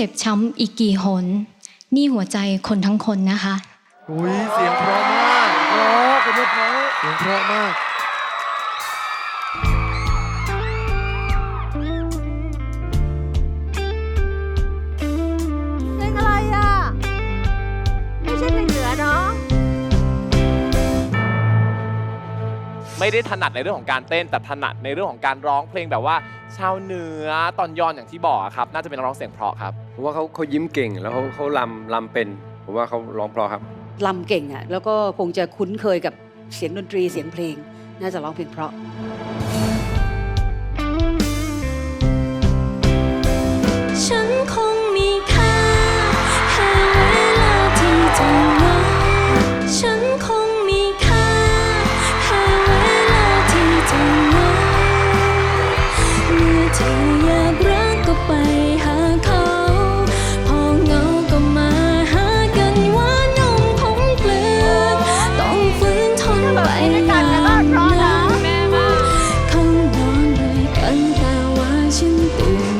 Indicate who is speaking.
Speaker 1: เจ็บช้ำอีกกี่หน นี่หัวใจคนทั้งคนนะคะ
Speaker 2: อุ้ยเสียงเพราะมาก
Speaker 3: เพราะคนนี้เพราะ
Speaker 2: เสียงเพราะมาก
Speaker 4: ไม่
Speaker 5: ได้ถนัดในเรื่องของการเต้นแต่ถนัดในเรื่องของการร้องเพลงแบบว่าชาวเหนือตอนยอนอย่างที่บอกอะครับ น่าจะเป็นนักร้องเสียงเพราะครับ
Speaker 3: ผมว่าเขาเขายิ้มเก่งแล้วเขาเขาลำลำเป็น ผมว่าเขาร้องเพราะครับ
Speaker 6: ลำเก่งอะแล้วก็คงจะคุ้นเคยกับเสียงดนตรีเสียงเพลง น่าจะร้องเพลงเพราะ
Speaker 1: Ooh.